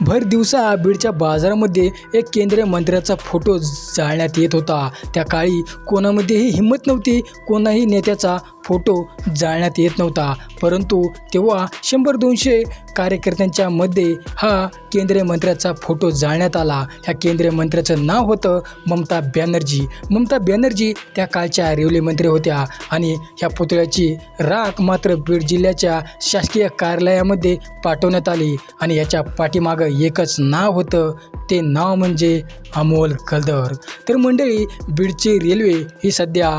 भर दिवसा बीडच्या बाजारामध्ये एक केंद्रीय मंत्र्याचा फोटो जाळण्यात येत होता. त्या काळी कोणामध्येही हिंमत नव्हती कोणाही नेत्याचा फोटो जाळण्यात येत नव्हता. परंतु तेव्हा शंभर दोनशे कार्यकर्त्यांच्या मध्ये हा केंद्रीय मंत्र्याचा फोटो जाळण्यात आला. ह्या केंद्रीय मंत्र्याचं नाव होतं ममता बॅनर्जी. ममता बॅनर्जी त्या काळच्या रेवले मंत्री होत्या आणि ह्या पुतळ्याची राख मात्र बीड जिल्ह्याच्या शासकीय कार्यालयामध्ये पाठवण्यात आली आणि याच्या पाठीमागं एकच नाव होतं. ते नाव म्हणजे अमोल कलदर तर मंडळी बीडची रेल्वे ही सध्या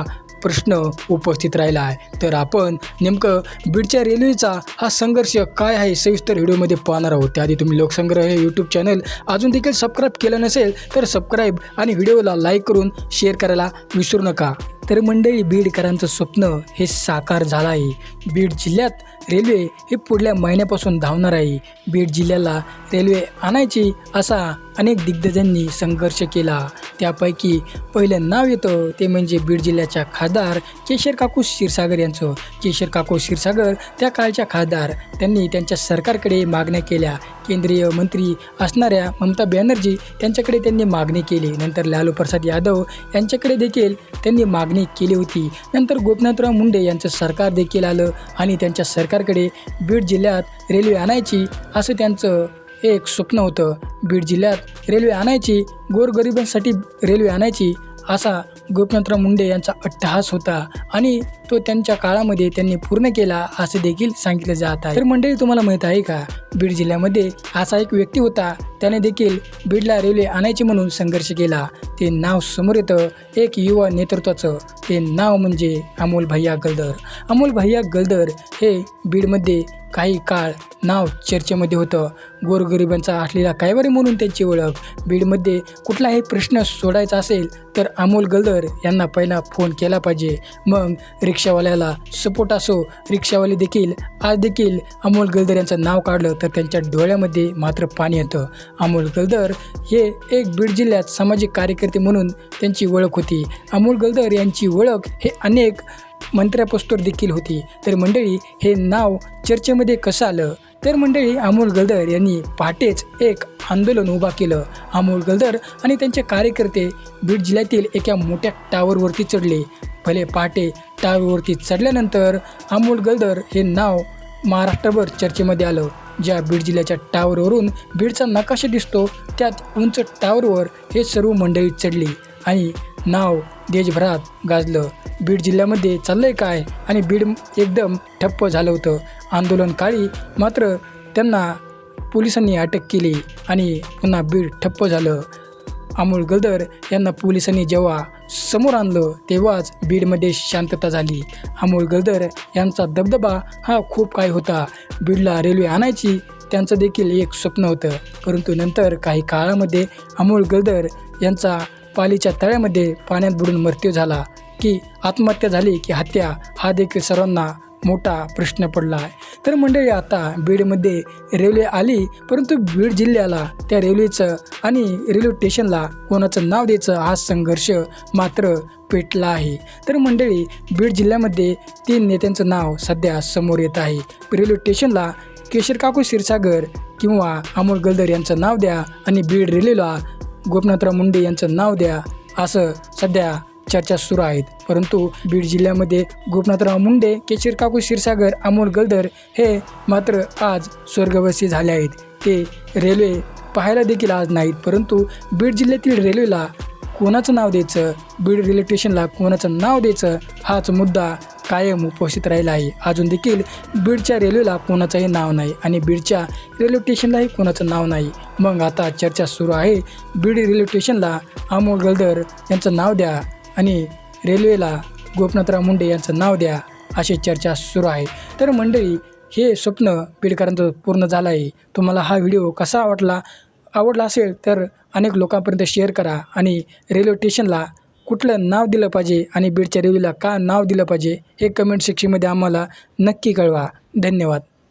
प्रश्न उपस्थित राहिला आहे. तर आपण नेमकं बीडच्या रेल्वेचा हा संघर्ष काय आहे सविस्तर व्हिडिओमध्ये पाहणार आहोत. त्याआधी तुम्ही लोकसंग्रह हे यूट्यूब चॅनल अजून देखील सबस्क्राईब केलं नसेल तर सबस्क्राईब आणि व्हिडिओला लाईक करून शेअर करायला विसरू नका. तर मंडळी बीडकरांचं स्वप्न हे साकार झालं आहे बीड जिल्ह्यात रेल्वे हे पुढल्या महिन्यापासून धावणार आहे. बीड जिल्ह्याला रेल्वे आणायची असा अनेक दिग्गजांनी संघर्ष केला. त्यापैकी पहिलं नाव येतं ते म्हणजे बीड जिल्ह्याच्या खासदार केशर काकू क्षीरसागर यांचं. केशर काकू क्षीरसागर त्या काळच्या खासदार. त्यांनी त्यांच्या सरकारकडे मागण्या केल्या. केंद्रीय मंत्री असणाऱ्या ममता बॅनर्जी यांच्याकडे त्यांनी मागणी केली. नंतर लालू प्रसाद यादव यांच्याकडे देखील त्यांनी मागणी केली होती. नंतर गोपीनाथराव मुंडे यांचं सरकार देखील आलं आणि त्यांच्या सरकारकडे बीड जिल्ह्यात रेल्वे आणायची असं त्यांचं एक स्वप्न होतं. बीड जिल्ह्यात रेल्वे आणायची गोरगरिबांसाठी रेल्वे आणायची असा गोपनाथराव मुंडे यांचा अट्टहास होता आणि तो त्यांच्या काळामध्ये त्यांनी पूर्ण केला असे देखील सांगितले जात आहे. तर मंडळी तुम्हाला माहीत आहे का? बीड जिल्ह्यामध्ये असा एक व्यक्ती होता. त्याने देखील बीडला रेल्वे आणायची म्हणून संघर्ष केला. ते नाव समोर येतं. एक युवा नेतृत्वाचं ते नाव म्हणजे अमोल भैया गलदर. अमोल भैया गलदर हे बीडमध्ये काही काळ नाव चर्चेमध्ये होतं. गोरगरिबांचा असलेला कायवारी म्हणून त्यांची ओळख. बीडमध्ये कुठलाही प्रश्न सोडायचा असेल तर अमोल गलदर यांना पहिला फोन केला पाहिजे. मग रिक्षावाल्याला सपोर्ट असो. रिक्षावाले देखील आज देखील अमोल गलदर यांचं नाव काढलं तर त्यांच्या डोळ्यामध्ये मात्र पाणी येतं. अमोल गलदर हे एक बीड जिल्ह्यात सामाजिक कार्यकर्ते म्हणून त्यांची ओळख होती. अमोल गलदर यांची ओळख हे अनेक मंत्र्यापोस्टर देखील होती. तर मंडळी हे नाव चर्चेमध्ये कसं आलं? तर मंडळी अमोल गलदर यांनी पहाटेच एक आंदोलन उभा केलं. अमोल गलदर आणि त्यांचे कार्यकर्ते बीड जिल्ह्यातील एका मोठ्या टावरवरती चढले. भले पहाटे टावरवरती चढल्यानंतर अमोल गलदर हे नाव महाराष्ट्रभर चर्चेमध्ये आलं. ज्या बीड जिल्ह्याच्या टावरवरून बीडचा नकाशा दिसतो त्यात उंच टावरवर हे सर्व मंडळी चढली आणि नाव देशभरात गाजलं. बीड जिल्ह्यामध्ये चाललंय काय? आणि बीड एकदम ठप्प झालं होतं. आंदोलनकाळी मात्र त्यांना पोलिसांनी अटक केली आणि पुन्हा बीड ठप्प झालं. अमोल गलदर यांना पोलिसांनी जेव्हा समोर आणलं तेव्हाच बीडमध्ये शांतता झाली. अमोल गलदर यांचा दबदबा हा खूप काय होता. बीडला रेल्वे आणायची त्यांचं देखील एक स्वप्न होतं. परंतु नंतर काही काळामध्ये अमोल गलदर यांचा पालीच्या तळ्यामध्ये पाण्यात बुडून मृत्यू झाला. की आत्महत्या झाली की हत्या हा देखील सर्वांना मोठा प्रश्न पडला आहे. तर मंडळी आता बीडमध्ये रेल्वे आली परंतु बीड जिल्ह्याला त्या रेल्वेचं आणि रेल्वे स्टेशनला कोणाचं नाव द्यायचं हा संघर्ष मात्र पेटला आहे. तर मंडळी बीड जिल्ह्यामध्ये तीन नेत्यांचं नाव सध्या समोर येत आहे. रेल्वे स्टेशनला केशर काकू क्षीरसागर किंवा अमोल गलदर यांचं नाव द्या आणि बीड रेल्वेला गोपीनाथराव मुंडे यांचं नाव द्या असं सध्या चर्चा सुरू आहेत. परंतु बीड जिल्ह्यामध्ये गोपनाथराव मुंडे केशर काकू क्षीरसागर अमोल गलदर हे मात्र आज स्वर्गवासी झाले आहेत. ते रेल्वे पाहायला देखील आज नाहीत. परंतु बीड जिल्ह्यातील रेल्वेला कोणाचं नाव द्यायचं? बीड रेल्वे स्टेशनला कोणाचं नाव द्यायचं? हाच मुद्दा कायम उपस्थित राहिला आहे. अजून देखील बीडच्या रेल्वेला कोणाचंही नाव नाही आणि बीडच्या रेल्वे स्टेशनलाही कोणाचं नाव नाही. मग आता चर्चा सुरू आहे. बीड रेल्वे स्टेशनला अमोल गलदर यांचं नाव द्या. आणि रेल्वेला गोपनाथराव मुंडे यांचं नाव द्या अशी चर्चा सुरू आहे. तर मंडळी हे स्वप्न बीडकरांचं पूर्ण झालं आहे तुम्हाला हा व्हिडिओ कसा आवडला आवडला असेल तर अनेक लोकांपर्यंत शेअर करा आणि रेल्वे स्टेशनला कुठलं नाव दिलं पाहिजे आणि बीडच्या रेल्वेला का नाव दिलं पाहिजे हे कमेंट सेक्शनमध्ये आम्हाला नक्की कळवा. धन्यवाद.